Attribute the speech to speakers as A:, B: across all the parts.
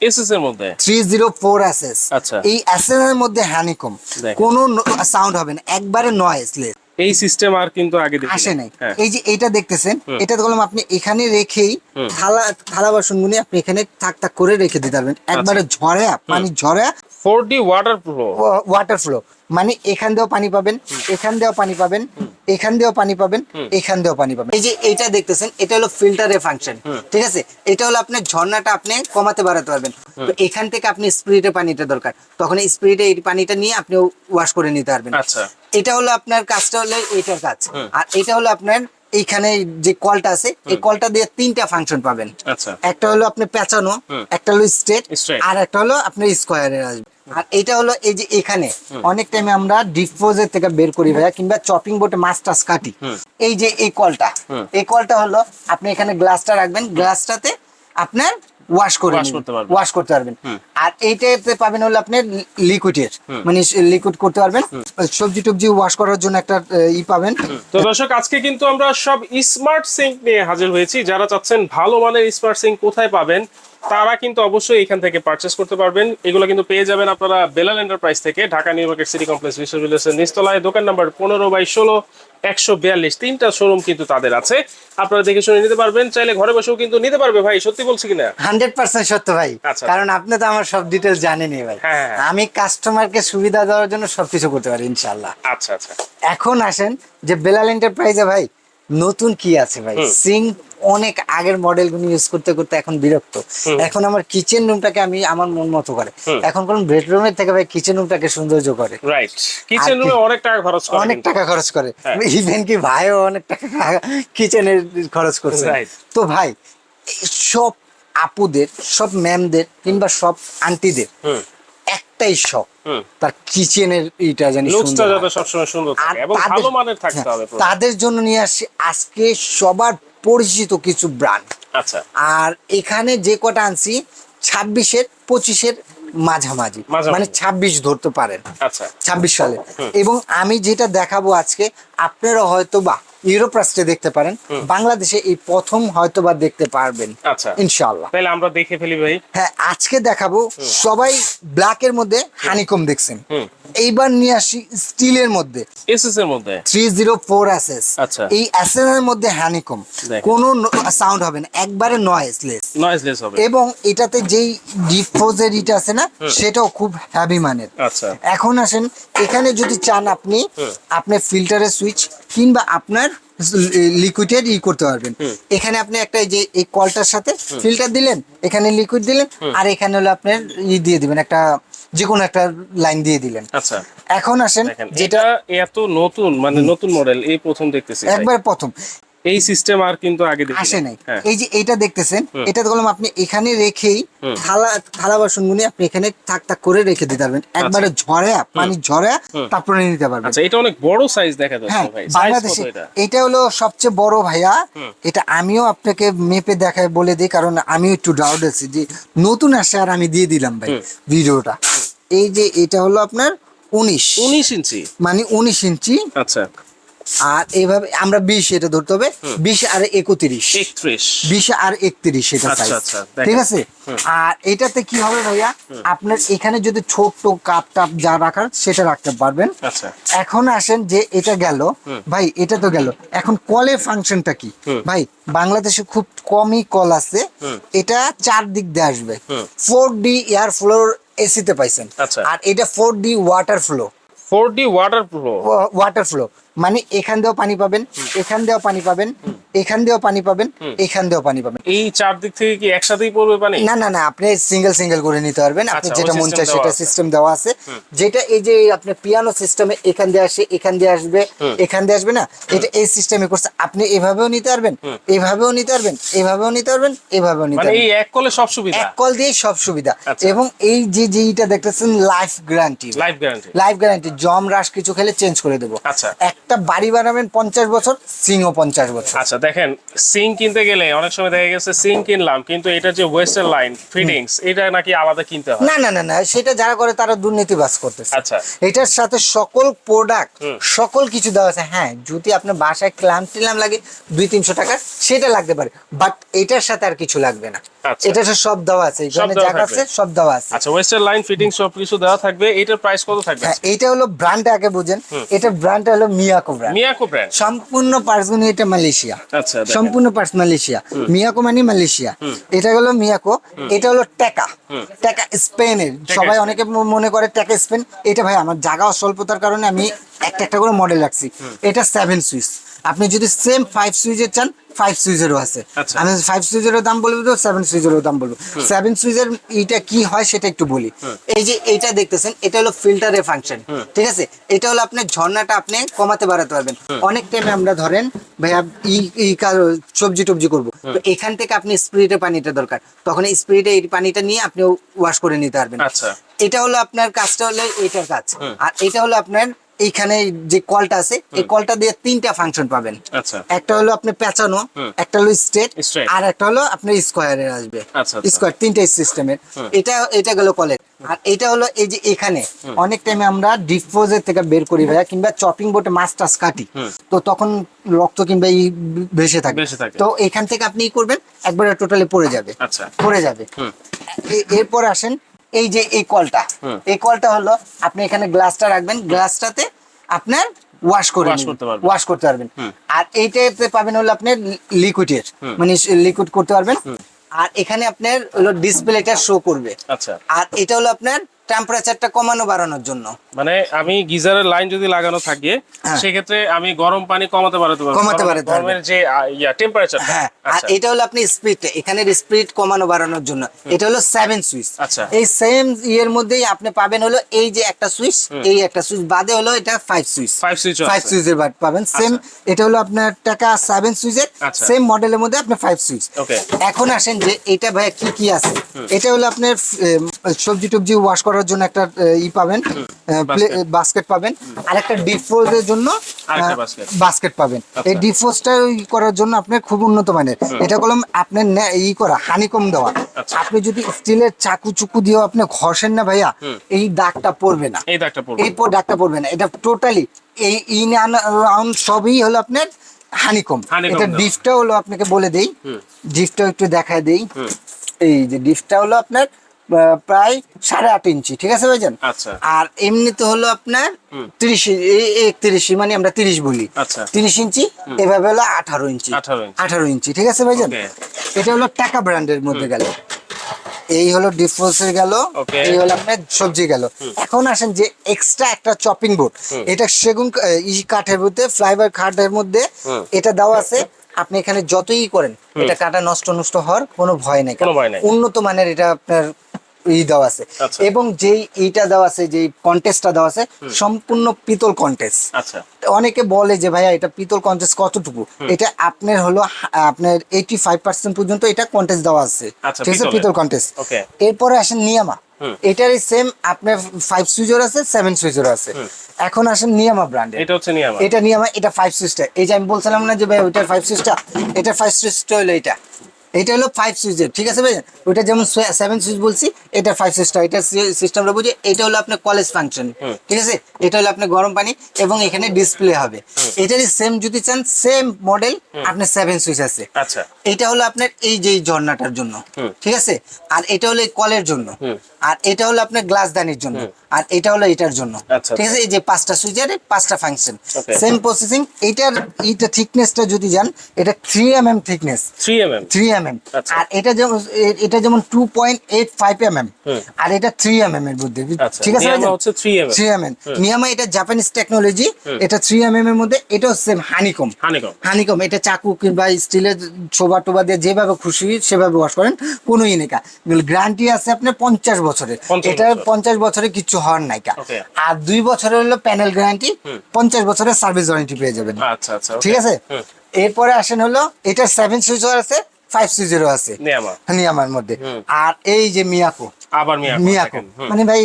A: SS এর মধ্যে
B: three zero four SS
A: আচ্ছা।
B: এই এসএস এর মধ্যে হানিকম কোনো সাউন্ড হবে না একবারে
A: এই সিস্টেম আর কিন্তু আগে
B: আসে নাই
A: হ্যাঁ
B: এই যে এটা দেখতেছেন। এটা বললাম আপনি এখানে রেখেই। থালা থালা বাসনগুলি আপনি এখানে থাক থাক করে রেখে দিতে পারবেন
A: আচ্ছা।
B: একবারে ঝরে পানি ঝরে
A: ওয়াটার
B: ফ্লো মানে এখান দিয়েও পানি পাবেন এখান দিয়েও পানি পাবেন এখান দিয়েও পানি পাবেন এখান দিয়েও পানি পাবেন। এই যে এটা দেখতেছেন এটা হলো ফিল্টারের ফাংশন ঠিক আছে? এটা হলো আপনার ঝর্ণাটা আপনি কমাতে বাড়াতে পারবেন। তো এখান থেকে আপনি স্পিরিটে পানিটা দরকার। তখন স্পিরিটে এই পানিটা নিয়ে আপনি ওয়াশ করে নিতে পারবেন।
A: আচ্ছা।
B: এটা হলো আপনার কাজটা হলো এইটার কাজ। আর এটা হলো আপনার এইখানে যে কলটা আছে এই কলটা দিয়ে তিনটা ফাংশন পাবেন।
A: আচ্ছা।
B: একটা হলো আপনি পেঁচানো একটা হলো স্ট্রেট আর একটা হলো আপনার স্কোয়ারের আসবে। আর এটা হলো এই যে এখানে অনেক টাইমে আমরা ডিসপোজের থেকে বের করি ভাইয়া কিংবা চপিং বোর্ডে মাছ টাছ কাটি। এই যে এই কলটা এই কলটা হলো আপনি এখানে গ্লাসটা রাখবেন। গ্লাসটাতে আপনার ওয়াশ করে। ওয়াশ করতে পারবেন। আর এইটাতে পাবেন হলো আপনি লিকুইডের মানে লিকুইড করতে পারবেন। সবজি টবজি ওয়াশ করার জন্য একটা ই পাবেন।
A: তো দর্শক আজকে কিন্তু আমরা সব স্মার্ট সিঙ্ক নিয়ে হাজির হয়েছি। যারা চাচ্ছেন ভালো মানের স্মার্ট সিঙ্ক কোথায় পাবেন? তারা কিন্তু অবশ্যই এখান থেকে পারচেস করতে পারবেন। এগুলো কিন্তু পেয়ে যাবেন আপনারা বেলাল এন্টারপ্রাইজ থেকে Dhaka New Market City Complex বিশ্ববিদ্যালয়ের নিস্তলায় দোকান নাম্বার পনেরো বাই ষোলো একশো বিয়াল্লিশ। তিনটা শোরুম কিন্তু তাদের আছে। আপনারা দেখে শুনে নিতে পারবেন। চাইলে ঘরে বসেও কিন্তু নিতে পারবে ভাই সত্যি বলছি কিনা?
B: হান্ড্রেড পার্সেন্ট সত্য ভাই।
A: আচ্ছা।
B: কারণ আপনি তো আমার সব ডিটেলস জানেনই ভাই।
A: হ্যাঁ, হ্যাঁ।
B: আমি কাস্টমারকে সুবিধা দেওয়ার জন্য সবকিছু করতে পারি ইনশাল্লাহ
A: আচ্ছা আচ্ছা।
B: এখন আসেন যে বেলাল এন্টারপ্রাইজে ভাই নতুন কি আছে ভাই?
A: হুম।
B: সিং অনেক আগের মডেলগুলো ইউজ করতে করতে এখন বিরক্ত। এখন আমার কিচেন রুমটাকে আমি আমার মন মতো করে। এখন কোন বেডরুমের থেকে ভাই কিচেন রুমটাকে সৌন্দর্য করে।
A: রাইট কিচেন রুমে অনেক টাকা খরচ করে
B: অনেক টাকা খরচ করে।
A: হ্যাঁ।
B: ইভেন কি ভাইও অনেক টাকা কিচেনের খরচ করছে। তো ভাই সব আপুদের সব ম্যামদের কিংবা সব আন্টিদের একটাই শখ। তার কিচেনের এইটা জানি
A: লুকসটা
B: সুন্দর
A: যাতে সবসময় সুন্দর
B: আর
A: থাকে এবং
B: তাদের-
A: ভালো মানের থাকতে
B: হ্যাঁ,
A: হবে
B: তাদের জন্য নিয়ে আসছি আজকে সবার পরিচিত কিছু ব্র্যান্ড
A: আচ্ছা।
B: আর এখানে যে কটা আনছি ছাব্বিশের পঁচিশের মাঝামাঝি। মানে ছাব্বিশ ধরতে পারেন।
A: আচ্ছা।
B: ছাব্বিশ সালে। এবং আমি যেটা দেখাবো আজকে আপনারা হয়তো বা ইউরোপ রাষ্ট্রে দেখতে পারেন। বাংলাদেশে এই প্রথম হয়তো বা দেখতে পারবেন।
A: আচ্ছা।
B: ইনশাআল্লাহ।
A: তাহলে আমরা দেখে ফেলি ভাই।
B: হ্যাঁ আজকে দেখাবো সবাই ব্ল্যাকের মধ্যে হানিকম দেখছেন। এইবার নিয়ে আসি স্টিলের মধ্যে।
A: এসএস এর মধ্যে?
B: থ্রি জিরো ফোর এসএস
A: আচ্ছা।
B: এই এসএস এর মধ্যে
A: দেখেন।
B: কোনো সাউন্ড হবে না একবারে নয়েসলেস
A: নয়েজলেস হবে।
B: এবং এটাতে যেই ডিফোজের ইটা আছে না সেটাও খুব হ্যাভি মানের।
A: আচ্ছা।
B: এখন আসেন এখানে যদি চান আপনি আপনি ফিল্টারের সুইচ কিংবা আপনার লিকুইডের ই করতে পারবেন। এখানে আপনি একটা যে এই কলটার সাথে ফিল্টার দিলেন এখানে লিকুইড দিলেন আর এখানে হলো আপনার ই দিয়ে দিবেন একটা যে কোনো একটা লাইন দিয়ে দিলেন।
A: আচ্ছা।
B: এখন আসেন যেটা
A: এত নতুন মানে নতুন মডেল এই প্রথম দেখতেছি
B: একবার প্রথম।
A: এই সিস্টেম আর কিন্তু আগে দেখি
B: আসে নাই।
A: হ্যাঁ।
B: এই যে এটা দেখতেছেন এটা বললাম আপনি এখানে রেখেই। থালা থালা বাসনগুলি আপনি এখানে থাক থাক করে রেখে দিতে পারবেন। একবারে ঝরে পানি ঝরে তারপরে নিতে পারবেন।
A: আচ্ছা এটা অনেক বড় সাইজ দেখা
B: হ্যাঁ
A: যাচ্ছে ভাই সাইজ
B: বাংলাদেশে
A: এটা?
B: হলো সবচেয়ে বড় ভাইয়া। এটা আমিও আপনাকে মেপে দেখায় বলে দিই কারণ আমিও একটু ডাউট আছি যে নতুন আসে আর আমি দিয়ে দিলাম ভাই ভিডিওটা। এই যে এটা হলো আপনার উনিশ।
A: 19 ইঞ্চি।
B: মানে উনিশ ইঞ্চি।
A: আচ্ছা।
B: আর এইভাবে আমরা বিশ এটা ধরতে হবে। বিশ আর একত্রিশ।
A: 31
B: বিশ আর একত্রিশ এটা
A: আচ্ছা। আচ্ছা।
B: ঠিক আছে? আর এটাতে কি হবে ভাইয়া? আপনার এখানে যদি ছোট্ট কাপ টাপ যা রাখার সেটা রাখতে পারবেন।
A: আচ্ছা।
B: এখন আসেন যে এটা গেল। ভাই এটা তো গেল। এখন কলের ফাংশনটা কি? ভাই বাংলাদেশে খুব কমই কল আছে। এটা চার দিক দিয়ে আসবে। ফোর ডি এয়ার ফ্লোর এসিতে পাইছেন।
A: আচ্ছা।
B: আর এটা four D water flow
A: four D water flow
B: water flow মানে এখান দিয়েও পানি পাবেন এখান দিয়েও পানি পাবেন এখান দিয়েও পানি পাবেন এখান দিয়েও পানি পাবেন।
A: এই চার দিক থেকে কি একসাথেই পড়বে পানি?
B: না না না আপনি সিঙ্গেল সিঙ্গেল করে নিতে পারবেন। আপনি
A: আচ্ছা,
B: যেটা মন চায় সেটা সিস্টেম দেওয়া আছে। যেটা এই যে আপনি পিয়ানো সিস্টেমে এখান দিয়ে আসে এখান দিয়ে আসবে এখান দিয়ে আসবে না এটা এই সিস্টেমে করছে। আপনি এভাবেও নিতে পারবেন এভাবেও নিতে পারবেন এভাবেও নিতে পারবেন এভাবেও নিতে
A: মানে
B: পারবেন।
A: এই এক কলে সব সুবিধা?
B: এক কল দিয়ে সব সুবিধা।
A: আচ্ছা।
B: এবং এই যে যেইটা দেখতেছেন life guarantee
A: life guarantee
B: life guarantee জম রাশ কিছু খেলে চেঞ্জ করে দেবো।
A: আচ্ছা।
B: এক একটা বাড়ি বানাবেন পঞ্চাশ বছর সিংও পঞ্চাশ বছর।
A: আচ্ছা দেখেন সিং কিনতে গেলে অনেক সময় দেখা গেছে সিং কিনলাম কিন্তু এটা যে ওয়েস্টার্ন লাইন ফিটিংস এটা নাকি আলাদা কিনতে হয়?
B: না না না না সেটা যারা করে তারা দুর্নীতিবাজ করতেছে।
A: আচ্ছা।
B: এটার সাথে সকল প্রোডাক্ট সকল কিছু দেওয়া আছে। হ্যাঁ যদি আপনার বাসায় ক্লাম টিলাম লাগে দুই তিনশো টাকা সেটা লাগতে পারে। বাট এটার সাথে আর কিছু লাগবে না। এটা সব দেওয়া আছে এখানে
A: থাকবে।
B: আছে সব দেওয়া আছে।
A: আচ্ছা ওয়েস্টার্ন লাইন ফিটিংস সব কিছু দেওয়া থাকবে। এটার প্রাইস কত থাকবে?
B: হ্যাঁ এটা হলো ব্র্যান্ড আগে বুঝেন। এটা ব্র্যান্ড হলো মিয়াকো ব্র্যান্ড
A: মিয়াকো ব্র্যান্ড
B: সম্পূর্ণ এটা মালয়েশিয়া।
A: আচ্ছা
B: সম্পূর্ণ পার্স মালয়েশিয়া। মিয়াকো মানে মালয়েশিয়া। এটা হলো মিয়াকো এটা হলো টেকা টেকা স্পেনের সবাই অনেকে মনে করে টেকা স্পেন এটা ভাই আমার জায়গা অস্বল্পতার কারণে আমি একটা একটা করে মডেল রাখছি। এটা সেভেন সুইচ আপনি যদি সেম ফাইভ সুইচের চান ফাইভ সুইচেরও আছে।
A: আচ্ছা।
B: আমি ফাইভ সুইচেরও দাম বলব তো সেভেন সুইচেরও দাম বলব। সেভেন সুইচের এইটা কি হয় সেটা একটু বলি। এই যে এইটা দেখতেছেন এটা হলো ফিল্টারের ফাংশন ঠিক আছে? এটা হলো আপনার ঝর্ণাটা আপনি কমাতে বাড়াতে পারবেন। অনেক টাইমে আমরা ধরেন ভাইয়া ই সবজি টবজি করব। তো এখান থেকে আপনি স্প্রিটে পানিটা দরকার। তখন স্প্রিটে এই পানিটা নিয়ে আপনি ওয়াশ করে নিতে পারবেন।
A: আচ্ছা।
B: এটা হলো আপনার কাজটা হলো এইটার কাজ। আর এটা হলো আপনার এইখানে যে কলটা আছে এই কলটা দিয়ে তিনটা ফাংশন পাবেন।
A: আচ্ছা।
B: একটা হলো আপনি পেঁচানো একটা হলো স্ট্রেট আর একটা হলো আপনার স্কোয়ারের আসবে।
A: আচ্ছা, আচ্ছা।
B: স্কোয়ার তিনটে সিস্টেমের এটা এটা গেল কলের আর এটা হলো এই যে এখানে অনেক টাইমে আমরা ডিসপোজের থেকে বের করি ভাইয়া কিংবা চপিং বোর্ডে মাছ টাছ কাটি। তো তখন রক্ত কিংবা ই ভেসে থাকে। তো এখান থেকে আপনি করবেন? একবারে টোটালি পড়ে যাবে।
A: আচ্ছা।
B: পড়ে যাবে। এরপর আসেন এই যে এই কলটা। এই কলটা হলো আপনি এখানে গ্লাসটা রাখবেন। গ্লাসটাতে আপনার ওয়াশ করে। ওয়াশ করতে পারবেন। আর এইটাতে পাবেন হলো আপনার লিকুইডের মানে লিকুইড করতে পারবেন। আর এখানে আপনার হলো ডিসপ্লেটা শো করবে।
A: আচ্ছা।
B: আর এটা হলো আপনার টেম্পারেচারটা কমানো বাড়ানোর জন্য।
A: মানে আমি গিজারের লাইন যদি লাগানো থাকে
B: হ্যাঁ।
A: সেক্ষেত্রে আমি গরম পানি কমাতে পারতে পারব।
B: কমাতে পারতে
A: গরমের যে ইয়া টেম্পারেচার
B: হ্যাঁ আর
A: আচ্ছা।
B: এটা হলো আপনি স্পিড এখানে স্পিড কমানো বাড়ানোর জন্য। এটা হলো সেভেন সুইচ
A: আচ্ছা।
B: এই সেম ইয়ের মধ্যেই আপনি পাবেন হলো এই যে একটা সুইচ এই একটা সুইচ বাদে হলো এটা five switch
A: five switch
B: five. সুইচের বাদ পাবেন। সেম এটা হলো আপনার টাকা সেভেন সুইচের
A: আচ্ছা।
B: সেম মডেলের মধ্যে আপনি ফাইভ সুইচ এখন আসেন যে এটা ভাইয়া কি কি আছে? এটা হলো আপনার সবজি টবজি ওয়াশ করার জন্য একটা ই পাবেন বাস্কেট পাবেন। আর একটা ডিপ ফ্রোজের জন্য বাস্কেট পাবেন। এই
A: আচ্ছা।
B: ডিফোসটা করার জন্য আপনার খুব উন্নত মানের। এটা কলম আপনার ই করা হানিকম দেওয়া।
A: আচ্ছা।
B: আপনি যদি স্টিলের চাকু চুকু দিয়েও আপনি ঘষেন না ভাইয়া এই দাগটা পড়বে না।
A: এই দাগটা পড়বে
B: এই দাগটা পড়বে না। এটা টোটালি এই ইন রাউন্ড সবই হলো আপনার হানিকম। এটা। ডিফটা হলো আপনাকে বলে দেই। ডিফটা একটু দেখায় দেই। এই যে ডিফটা হলো আপনার প্রায় সাড়ে আট ইঞ্চি ঠিক আছে ভাইজান?
A: আচ্ছা।
B: আর এমনিতে হলো আপনার তিরিশ একত্রিশ মানে আমরা তিরিশ বলি।
A: আচ্ছা।
B: তিরিশ ইঞ্চি এভাবে হলো আঠারো ইঞ্চি। আঠারো ইঞ্চি। ঠিক আছে ভাইজান? এটা হলো টাকা ব্র্যান্ডের মধ্যে গেল। এই হলো ডিফোসের গেল. এই হলো আপনার সবজি গেল। এখন আসেন যে এক্সট্রা একটা চপিং বোর্ড এটা সেগুন কাঠের মধ্যে ফ্লাইবার কাঠের মধ্যে এটা দেওয়া আছে। আপনি এখানে যতই করেন এটা কাটা নষ্ট নষ্ট হওয়ার কোনো ভয় নেই। উন্নত মানের এটা আপনার ই দেওয়া আছে।
A: আচ্ছা।
B: এবং যেই এইটা দেওয়া আছে যেই কন্টেস্টটা দেওয়া আছে সম্পূর্ণ পিতল কন্টেস্ট
A: আচ্ছা।
B: অনেকে বলে যে ভাইয়া এটা পিতল কন্টেস্ট কতটুকু? এটা আপনার হলো আপনার এইটি ফাইভ পার্সেন্ট পর্যন্ত এটা কন্টেস্ট দেওয়া আছে।
A: আচ্ছা,
B: ঠিক আছে পিতল কন্টেস্ট এরপরে আসেন নিয়ামা। এটারই সেম আপনার ফাইভ সুইচের আছে সেভেন সুইচের আছে। এখন আসেন নিয়ামা ব্র্যান্ডের
A: এটা হচ্ছে নিয়ে আমার
B: এটা নিয়ামা এটা ফাইভ সুইচটা এই যে আমি বলছিলাম না যে ভাই ওইটার ফাইভ সুইচটা এটার ফাইভ সুইচটা হলো এটা। এটা হলো ফাইভ সুইচের ঠিক আছে ভাই? ওইটা যেমন সেভেন সুইচ বলছি এটা ফাইভ সুইচটা এটা সিস্টেমটা বুঝে এটা হলো আপনার কলেজ ফাংশন ঠিক আছে? এটা হলো আপনার গরম পানি এবং এখানে ডিসপ্লে হবে। এটারই সেম যদি চান সেম মডেল আপনার সেভেন সুইচ আছে।
A: আচ্ছা।
B: এটা হলো আপনার এই যে ঝর্ণাটার জন্য ঠিক আছে? আর এটা হলো এই কলের জন্য। আর এটা হলো আপনার গ্লাস দানির জন্য। আর এটা হলো এটার জন্য।
A: আচ্ছা,
B: ঠিক আছে? এই যে পাঁচটা সুইচের পাঁচটা ফাংশন সেম প্রসেসিং এটার এইটা থিকনেসটা যদি যান এটা three M M thickness
A: three M M
B: three M M
A: আচ্ছা।
B: আর এটা যেমন এটা যেমন two point eight five M M আর এটা থ্রি এম এম এর মধ্যে
A: আচ্ছা
B: ঠিক আছে
A: থ্রি এম এম
B: নিয়ামা এটা জাপানিজ টেকনোলজি এটা থ্রি এম এম এর মধ্যে এটাও সেম হানিকম
A: হানিকম
B: হানিকম এটা চাকু কিংবা স্টিলের ছোবা টোবা দিয়ে যেভাবে খুশি সেভাবে ওয়াশ করেন কোনো ই নেই গ্যারান্টি আছে আপনার পঞ্চাশ বছরের।
A: 50
B: এটা পঞ্চাশ বছরে কিছু হওয়ার
A: নাই
B: আর দুই বছরে হলো প্যানেল গ্যারান্টি পঞ্চাশ বছরের সার্ভিস ওয়ারেন্টি পেয়ে যাবেন।
A: আচ্ছা আচ্ছা
B: ঠিক আছে? এরপরে আসেন হলো এটা সেভেন সুইচ আছে ফাইভ সুইচেরও আছে। নিয়ামার মধ্যে। আর এই যে মিয়াকো
A: আবার
B: মিয়াকো মানে ভাই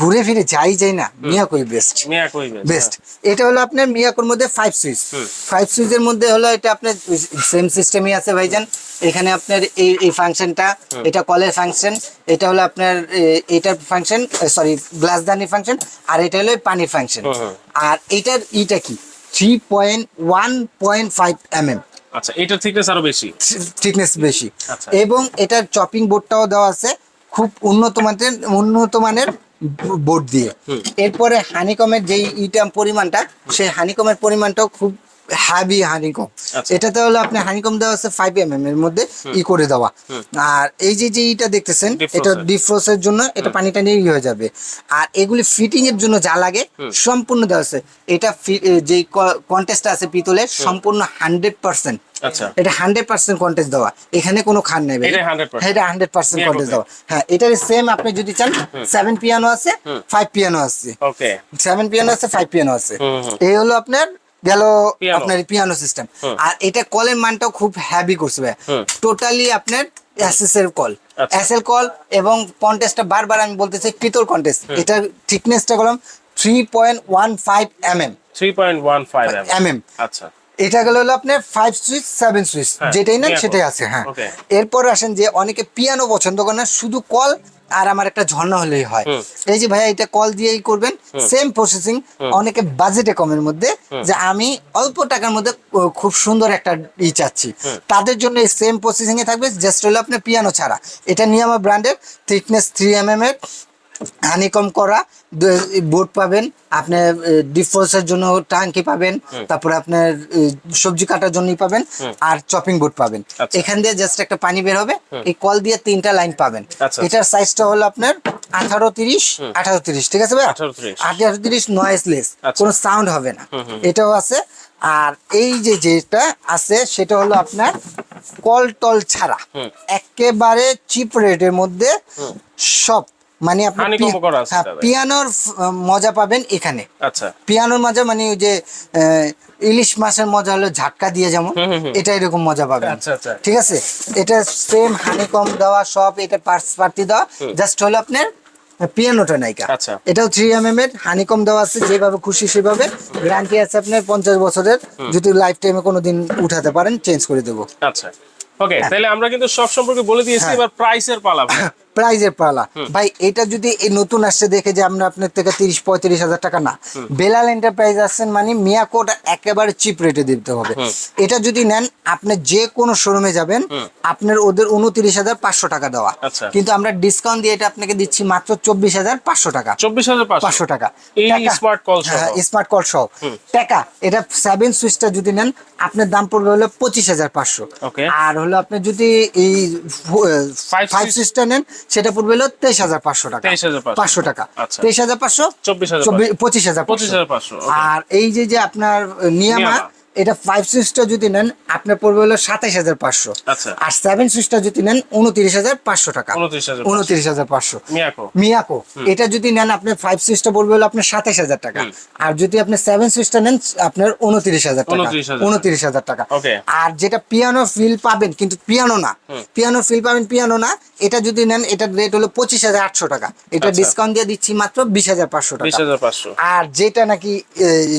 B: ঘুরে ফিরে যাই যাই না মিয়াকোই বেস্ট
A: মিয়া কই বেশ
B: বেস্ট এটা হলো আপনার মিয়াকোর মধ্যে ফাইভ সুইচ। ফাইভ সুইচের মধ্যে হলো এটা আপনার সেম সিস্টেমই আছে ভাইজান। এখানে আপনার এই এই ফাংশনটা এটা কলের ফাংশন এটা হলো আপনার এটার ফাংশন সরি গ্লাসদানি ফাংশন আর এটা হলো পানির ফাংশন। আর এটার ইটা কি? Three point one point five M M
A: আচ্ছা এটার থিকনেস আরও বেশি?
B: থিকনেস বেশি।
A: আচ্ছা।
B: এবং এটার চপিং বোর্ডটাও দেওয়া আছে। খুব উন্নত মানের উন্নত মানের বোর্ড দিয়ে। এরপরে হানিকমের যেই ইটাম পরিমাণটা সেই হানিকমের পরিমাণটাও খুব হ্যাভি হানিকম। এটাতে হলো আপনি হানিকম দেওয়া আছে ফাইভ এম এর মধ্যে ই করে দেওয়া। আর এই যে যে ইটা দেখতেছেন এটা
A: এর।
B: ডিফ্রোসের জন্য এটা পানিটা নিয়ে হয়ে যাবে। আর এগুলি ফিটিং এর জন্য যা লাগে সম্পূর্ণ দেওয়া আছে। এটা যে কন্টেস্ট আছে পিতলের সম্পূর্ণ হান্ড্রেড পার্সেন্ট এটা হান্ড্রেড পার্সেন্ট কন্টেস্ট দেওয়া। এখানে কোনো খান নেই
A: এটা 100%
B: হ্যাঁ, এটা হান্ড্রেড পার্সেন্ট কন্টেস্ট দেওয়া। হ্যাঁ এটার সেম আপনি যদি চান সেভেন পিয়ানো আছে ফাইভ পিয়ানো আছে। সেভেন পিয়ানো আছে ফাইভ পিয়ানো আছে।
A: হুম, হুম।
B: এই হলো আপনার গেল আপনার পিয়ানো সিস্টেম আর এটা কলের মানটাও খুব হ্যাভি করছে ভাই। টোটালি আপনার এসএস এর কল
A: আচ্ছা।
B: এসএল কল এবং কন্টেস্টটা বারবার আমি বলতে চাই পিতল কন্টেস্ট এটার থিকনেসটা করলাম three point one five M M
A: three point one five
B: M M
A: আচ্ছা।
B: এটা গেল হলো আপনার ফাইভ সুইচ সেভেন সুইচ যেটাই না সেটাই আছে হ্যাঁ। এরপর আসেন যে অনেকে পিয়ানো পছন্দ করে না শুধু কল আর আমার একটা ঝর্ণা হলেই হয়। এই যে ভাইয়া এটা কল দিয়েই করবেন সেম প্রসেসিং অনেকে বাজেটে কমের মধ্যে যে আমি অল্প টাকার মধ্যে খুব সুন্দর একটা ই চাচ্ছি। তাদের জন্য এই সেম প্রসেসিং এ থাকবে জাস্ট হলো আপনার পিয়ানো ছাড়া। এটা নিয়ে আমার ব্র্যান্ডের থিকনেস থ্রি এম এম এর হানিকম করা বোর্ড পাবেন আপনি ডিফোর্সের জন্য টাঙ্কি পাবেন তারপরে আপনার সবজি কাটার জন্যই পাবেন আর চপিং বোট পাবেন।
A: আচ্ছা।
B: এখান দিয়ে জাস্ট একটা পানি বের হবে এই কল দিয়ে তিনটা লাইন পাবেন।
A: আচ্ছা।
B: এটার সাইজটা হলো আপনার আঠারো তিরিশ আঠারো তিরিশ ঠিক আছে ভাই? আঠারো তিরিশ। নয়েসলেস
A: আচ্ছা।
B: কোনো সাউন্ড হবে না। এটাও আছে আর এই যে যেটা আছে সেটা হলো আপনার কল টল ছাড়া একেবারে চিপ রেটের মধ্যে সব মানে আপনি হ্যাঁ। পিয়ানোর মজা পাবেন এখানে।
A: আচ্ছা।
B: পিয়ানোর মজা মানে ওই যে ইলিশ মাছের মজা হলো ঝাটকা দিয়ে যেমন। এটা এরকম মজা পাবেন।
A: আচ্ছা, আচ্ছা।
B: ঠিক আছে? এটা সেম হানিকম দেওয়া সব এটা পার্টস পার্টি দেওয়া জাস্ট হলো আপনার পিয়ানোটা নাইকা।
A: আচ্ছা।
B: এটাও থ্রি এম এম এর হানিকম দেওয়া আছে যেভাবে খুশি সেভাবে। গ্যারান্টি আছে আপনার পঞ্চাশ বছরের। যদি লাইফ টাইমে কোনোদিন উঠাতে পারেন চেঞ্জ করে দেবো।
A: আচ্ছা। ওকে তাহলে আমরা কিন্তু সব সম্পর্কে বলে দিয়েছি
B: হ্যাঁ।
A: এবার প্রাইসের পালা।
B: প্রাইজের পালা। ভাই এটা যদি এই নতুন আসছে দেখে যে আমরা আপনার থেকে তিরিশ পঁয়ত্রিশ হাজার টাকা না। বেলাল এন্টারপ্রাইজ আসছেন মানে মিয়াকোটা একেবারে চিপ রেটে দিতে হবে। এটা যদি নেন আপনি যে কোনো শোরুমে যাবেন আপনার ওদের উনত্রিশ হাজার পাঁচশো টাকা দেওয়া।
A: আচ্ছা।
B: কিন্তু আমরা ডিসকাউন্ট দিয়ে এটা আপনাকে দিচ্ছি মাত্র চব্বিশ হাজার পাঁচশো টাকা।
A: চব্বিশ হাজার
B: পাঁচশো। টাকা।
A: স্মার্ট কল সহ।
B: হ্যাঁ স্মার্ট কল সহ। টাকা এটা সেভেন সুইচটা যদি নেন আপনার দাম পড়বে হলো পঁচিশ হাজার পাঁচশো। আর হলো আপনি যদি এই ফাইভ সুইচটা নেন সেটা পড়বে হলো তেইশ হাজার পাঁচশো টাকা পাঁচশো টাকা
A: আচ্ছা।
B: তেইশ হাজার পাঁচশো চব্বিশ হাজার পঁচিশ হাজার
A: 25,500, okay.
B: আর এই যে যে আপনার নিয়ামা। এটা ফাইভ সুইচটা যদি নেন আপনার পড়বে হলো সাতাইশ হাজার পাঁচশো।
A: আচ্ছা।
B: আর সেভেন সুইচটা যদি নেন উনত্রিশ হাজার পাঁচশো টাকা। উনত্রিশ হাজার পাঁচশো।
A: মিয়াকো।
B: এটা যদি নেন আপনার ফাইভ সুইচটা পড়বে হলো আপনার সাতাইশ হাজার টাকা। আর যদি আপনি সেভেন সুইচটা নেন আপনার উনত্রিশ হাজার টাকা। উনত্রিশ হাজার টাকা। আর যেটা পিয়ানো ফিল পাবেন কিন্তু পিয়ানো না। পিয়ানো ফিল পাবেন পিয়ানো না। এটা যদি নেন এটার রেট হলো পঁচিশ হাজার আটশো টাকা। এটা
A: আচ্ছা।
B: ডিসকাউন্ট দিয়ে দিচ্ছি মাত্র বিশ হাজার পাঁচশো টাকা। আর যেটা নাকি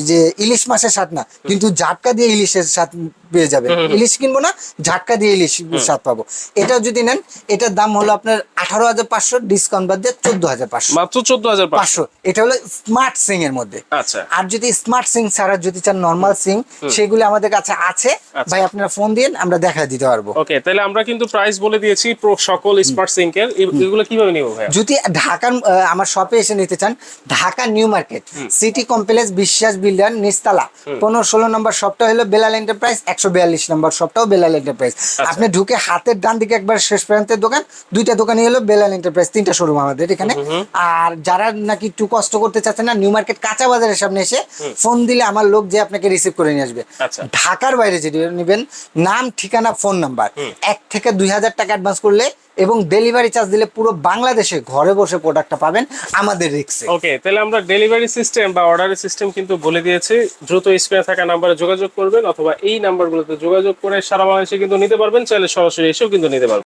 B: যে ইলিশ মাছের স্বাদ না কিন্তু ঝাটকা দিয়ে ইলিশের স্বাদ পেয়ে যাবে। ইলিশ কিনবো না ঝাটকা দিয়ে ইলিশ স্বাদ পাবো। এটা যদি নেন এটার দাম হলো আপনার আঠারো হাজার পাঁচশো ডিসকাউন্ট বাদ দিয়ে চোদ্দ হাজার পাঁচশো।
A: মাত্র চোদ্দ হাজার পাঁচশো।
B: এটা হলো স্মার্ট সিং এর মধ্যে।
A: আচ্ছা।
B: আর যদি স্মার্ট সিং ছাড়া যদি চান নর্মাল সিং সেগুলো আমাদের কাছে আছে।
A: আচ্ছা।
B: ভাই আপনারা ফোন দিন আমরা দেখা দিতে পারব।
A: ওকে তাহলে আমরা কিন্তু প্রাইস বলে দিয়েছি প্রো সকল স্মার্ট সিঙ্কের এগুলো কীভাবে নিব ভাই
B: যদি ঢাকার আমার শপে এসে নিতে চান Dhaka New Market City Complex Biswas builder নিস্তালা পনেরো ষোলো নম্বর শপটা হলো বেলাল এন্টারপ্রাইজ একশো বিয়াল্লিশ নম্বর শপটাও বেলাল এন্টারপ্রাইজ আপনি ঢুকে হাতের ডান দিকে একবার শেষ প্রান্তের দোকান দুইটা দোকানই হলো বেলাল এন্টারপ্রাইজ তিনটা শোরুম আমাদের এখানে। আর যারা নাকি একটু কষ্ট করতে চাচ্ছেন না নিউ মার্কেট কাঁচা বাজারের সামনে এসে ফোন দিলে আমার লোক যে আপনাকে রিসিভ করে নিয়ে আসবে।
A: আচ্ছা।
B: ঢাকার বাইরে যদি নেবেন নাম ঠিকানা ফোন নাম্বার এক থেকে দুই হাজার টাকা অ্যাডভান্স করলে এবং ডেলিভারি চার্জ দিলে পুরো বাংলাদেশে ঘরে বসে প্রোডাক্টটা পাবেন আমাদের রিক্সে
A: ওকে তাহলে আমরা ডেলিভারি সিস্টেম বা অর্ডারের সিস্টেম কিন্তু বলে দিয়েছি। দ্রুত স্ক্রিনে থাকা নাম্বারে যোগাযোগ করবেন অথবা এই নাম্বারগুলোতে যোগাযোগ করে সারা বাংলাদেশে কিন্তু নিতে পারবেন। চাইলে সরাসরি এসেও কিন্তু নিতে পারবেন।